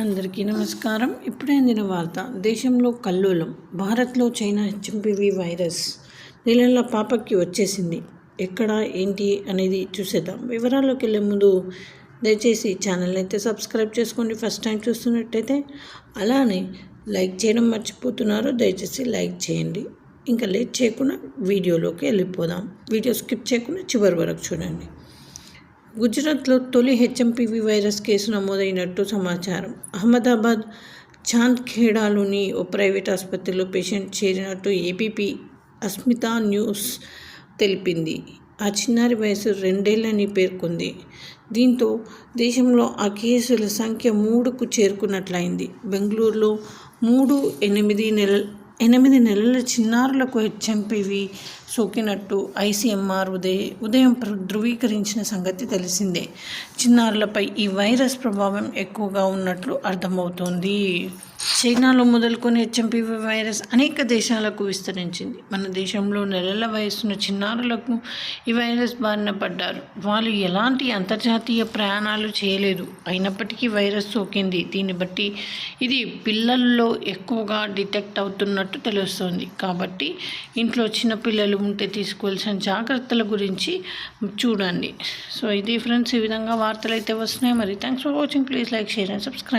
అందరికీ నమస్కారం. ఇప్పుడే అందిన వార్త దేశంలో కల్లోలం భారత్లో చైనా హెచ్ఎంపివి వైరస్ నెలల పాపకి వచ్చేసింది. ఎక్కడ ఏంటి అనేది చూసేద్దాం. వివరాల్లోకి వెళ్ళే ముందు దయచేసి ఛానల్ అయితే సబ్స్క్రైబ్ చేసుకోండి. ఫస్ట్ టైం చూస్తున్నట్టయితే అలానే లైక్ చేయడం మర్చిపోతున్నారు. దయచేసి లైక్ చేయండి. ఇంకా లేట్ చేయకుండా వీడియోలోకి వెళ్ళిపోదాం. వీడియో స్కిప్ చేయకుండా చివరి వరకు చూడండి. గుజరాత్లో తొలి హెచ్ఎంపివి వైరస్ కేసు నమోదైనట్టు సమాచారం. అహ్మదాబాద్ చాంద్ఖేడాలోని ఓ ప్రైవేట్ ఆసుపత్రిలో పేషెంట్ చేరినట్టు ఏపీపీ అస్మితా న్యూస్ తెలిపింది. ఆ చిన్నారి వయసు రెండేళ్ళని పేర్కొంది. దీంతో దేశంలో ఆ కేసుల సంఖ్య మూడుకు చేరుకున్నట్లయింది. బెంగళూరులో మూడు ఎనిమిది నెల ఎనిమిది నెలల చిన్నారులకు హెచ్ఎంపివి సోకినట్టు ఐసీఎంఆర్ ఉదయ ఉదయం ధృవీకరించిన సంగతి తెలిసిందే. చిన్నారులపై ఈ వైరస్ ప్రభావం ఎక్కువగా ఉన్నట్లు అర్థమవుతోంది. చైనాలో మొదలుకొని హెచ్ఎంపీవీ వైరస్ అనేక దేశాలకు విస్తరించింది. మన దేశంలో నెలల వయసున్న చిన్నారులకు ఈ వైరస్ బారిన పడ్డారు. వాళ్ళు ఎలాంటి అంతర్జాతీయ ప్రయాణాలు చేయలేదు. అయినప్పటికీ వైరస్ సోకింది. దీన్ని బట్టి ఇది పిల్లల్లో ఎక్కువగా డిటెక్ట్ అవుతున్నట్టు తెలుస్తుంది. కాబట్టి ఇంట్లో చిన్నపిల్లలు ఉంటే తీసుకోవాల్సిన జాగ్రత్తల గురించి చూడండి. సో ఇది ఫ్రెండ్స్ ఈ విధంగా వార్తలు అయితే వస్తున్నాయి. మరి thanks for watching please like share and subscribe